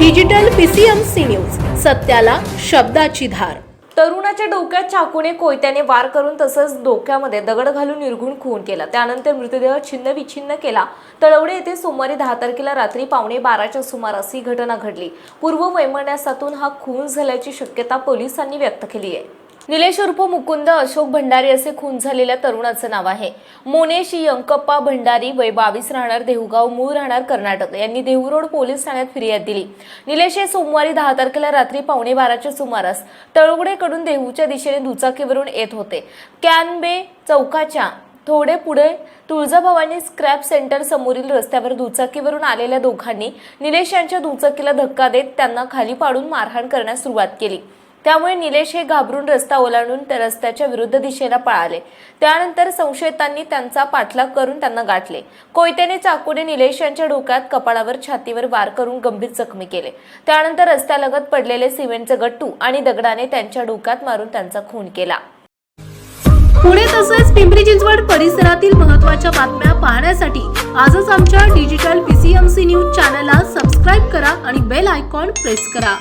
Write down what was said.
Digital PCMC news सत्याला शब्दाची धार. तरुणाच्या डोक्यात चाकूने कोयत्याने वार करून तसंच डोक्यामध्ये दगड घालून निर्गुण खून केला. त्यानंतर मृतदेह छिन्न विछिन्न केला. तळवडे येथे सोमवारी दहा तारखेला रात्री पावणे बाराच्या सुमारास ही घटना घडली. पूर्व वैमनस्यातून हा खून झाल्याची शक्यता पोलिसांनी व्यक्त केली आहे. निलेश उर्फ मुकुंद अशोक भंडारी असे खून झालेल्या तरुणाचं नाव आहे. मोनेश यंकप्पा भंडारी वय बावीस राहणार देहुगाव मूळ राहणार कर्नाटक. यांनी देहू रोड पोलीस ठाण्यात फिर्याद दिली. निलेश हे सोमवारी दहा तारखेला रात्री पावणे बाराच्या सुमारास तळवडेकडून देहूच्या दिशेने दुचाकीवरून येत होते. कॅनबे चौकाच्या थोडे पुढे तुळजाभवानी स्क्रॅप सेंटर समोरील रस्त्यावर दुचाकीवरून आलेल्या दोघांनी निलेश यांच्या दुचाकीला धक्का देत त्यांना खाली पाडून मारहाण करण्यास सुरुवात केली. त्यामुळे निलेश हे घाबरून रस्ता ओलांडून त्या रस्त्याच्या विरुद्ध दिशेला पळाले. त्यानंतर संशयितांनी त्यांचा पाठलाग करून त्यांना गाठले. कोयत्याने चाकूने निलेश यांच्या डोक्यात कपाळावर छातीवर वार करून गंभीर जखमी केले. त्यानंतर रस्त्यालगत पडलेले सिमेंटचे गट्टू आणि दगडाने त्यांच्या डोक्यात मारून त्यांचा खून केला. पुणे तसेच पिंपरी चिंचवड परिसरातील महत्त्वाच्या बातम्या पाहण्यासाठी आजच आमच्या डिजिटल पीसीएमसी न्यूज चॅनलला सबस्क्राईब करा आणि बेल आयकॉन प्रेस करा.